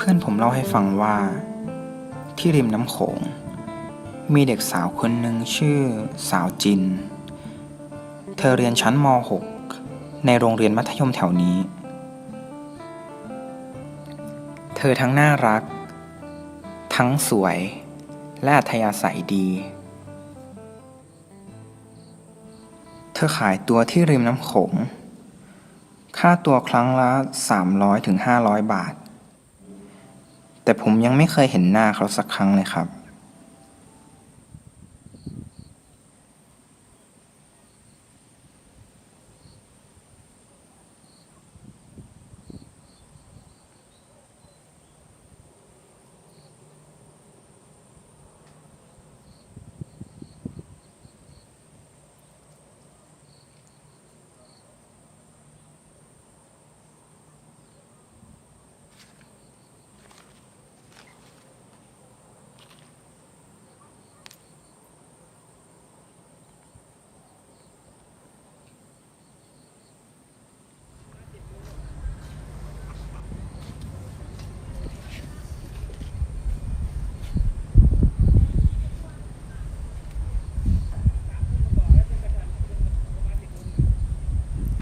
เพื่อนผมเล่าให้ฟังว่า ที่ริมน้ำโขง มีเด็กสาวคนหนึ่งชื่อสาวจิน เธอเรียนชั้นม .6 ในโรงเรียนมัธยมแถวนี้ เธอทั้งน่ารัก ทั้งสวย และอัธยาศัยดี เธอขายตัวที่ริมน้ำโขง ค่าตัวครั้งละ 300ถึง500 บาท แต่ผมยังไม่เคยเห็นหน้าเขาสักครั้งเลยครับ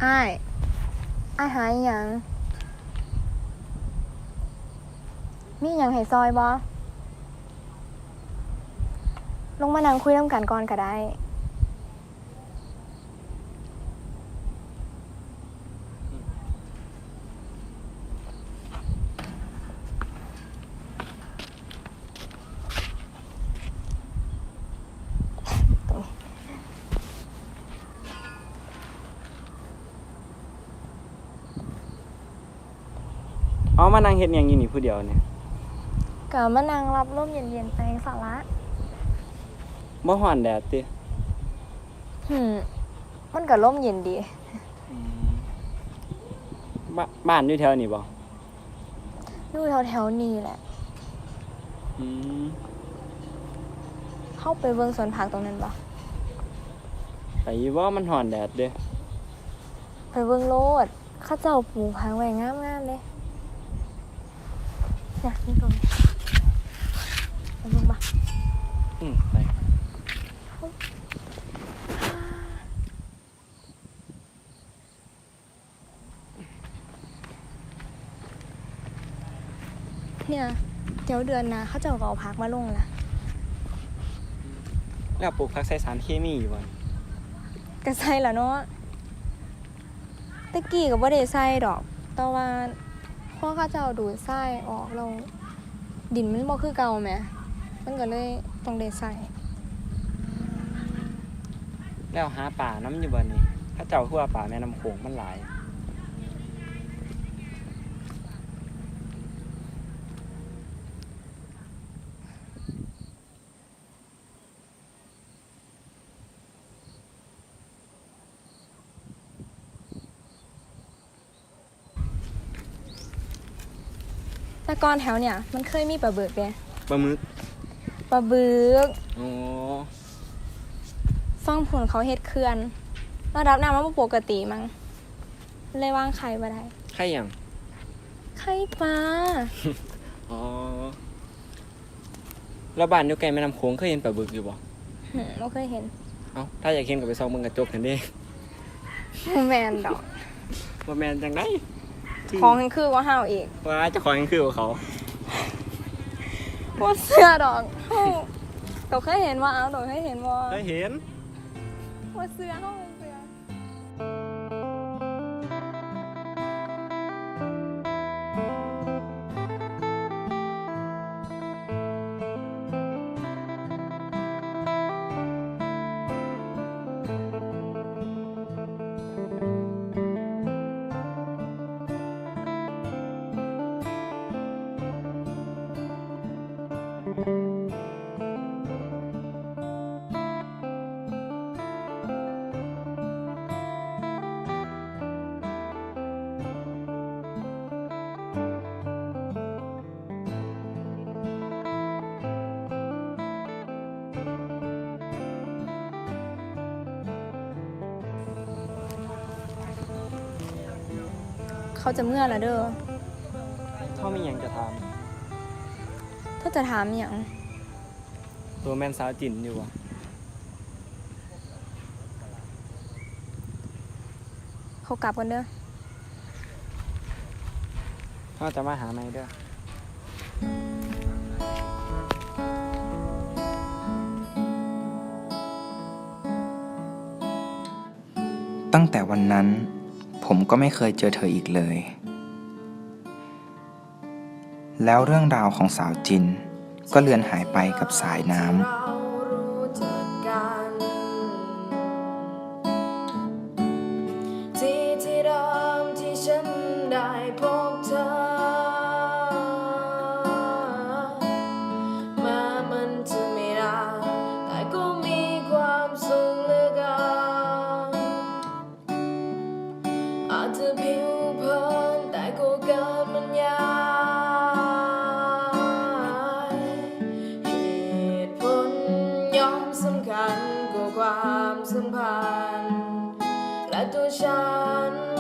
อ้ายอ้ายหายหยัง มีหยังให้ซอยบ่ลงมานั่งคุยน้ำกันก่อนก็ได้ เอามานั่งเฮ็ดหยังอยู่นี่ผู้เดียวเนี่ยก็มานั่งรับลมเย็นๆไปสาระบ่ฮ้อนแดดติหืมมันก็ลมเย็นดีบบ้านอยู่แถวนี้บ่อยู่แถวๆนี้แหละ อืมเข้าไปเบิ่งสวนผักตรงนั้นบ่ไปอยู่บ่มันฮ้อนแดดเด้ ไปเบิ่งโลดเข้าเจ้าปลูกผักไว้งามๆเล ยอยากกินตรงนี้ไปเบิ่งบ่อืมไปเนี่ยเดี๋ยวเดือนหนะเขาจะเอาพักมาลงละแล้วปลูกผักใส่สารเคมีอยู่บ่กระใส่ละเนาะตะกี้ก็บ่ได้ใส่ดอก แต่ว่า พ่อข้าเจ้าดูดไส้ออกเราดินมันบ่คือเก่าแหมมันก็เลยต้องได้ใส่แล้วหาป่าน้ำอยู่บ่นี่ถ้าเจ้าคือว่าป่าแม่น้ำโขงมันหลาย แต่ก่อนแถวเนี่ยมันเคยมีปลาเบิกเด้ปลาหมึกปลาบึกอ๋อฟังผลเขาเฮ็ดเขื่อนระดับน้ำมันบ่ปกติมั้งเลยวางไข่บ่ได้ใครหยังไข่ปลาอ๋อแล้วบ้านอยู่ใกล้แม่น้ำโขงเคยเห็นปลาบึกอยู่บ่หืมบ่เคยเห็นเอ้าถ้าอยากเห็นก็ไปส่องเบิ่งกระจกกันเด้บ่แม่นดอกบ่แม่นจังได๋ ของมันคือว่าห้าวอีกว่าเจ้าของยังคือกับเขาว่าเสื้อดอกเฮาตัวเคยเห็นว่าเอาตัวเคยเห็นว่าเคยเห็น ว่าเสื้อเฮา เขาจะเมื่อละเด้อเขาไม่ยังจะทเขาจะถามอหย่างตัวแม่นสาวจินอยู่บ่เขากลับกันเด้อเขาจะมาหาไหมเด้อตั้งแต่วันนั้น ผมก็ไม่เคยเจอเธออีกเลย แล้วเรื่องราวของสาวจิน ก็เลือนหายไปกับสายน้ำที่ที่เดิมที่ฉันได้พบเธอ จจะผิวเผินแต่ก็เกินมันยายเหตุผลย่อมสำคัญกว่าความสัมพันธ์และตัวฉัน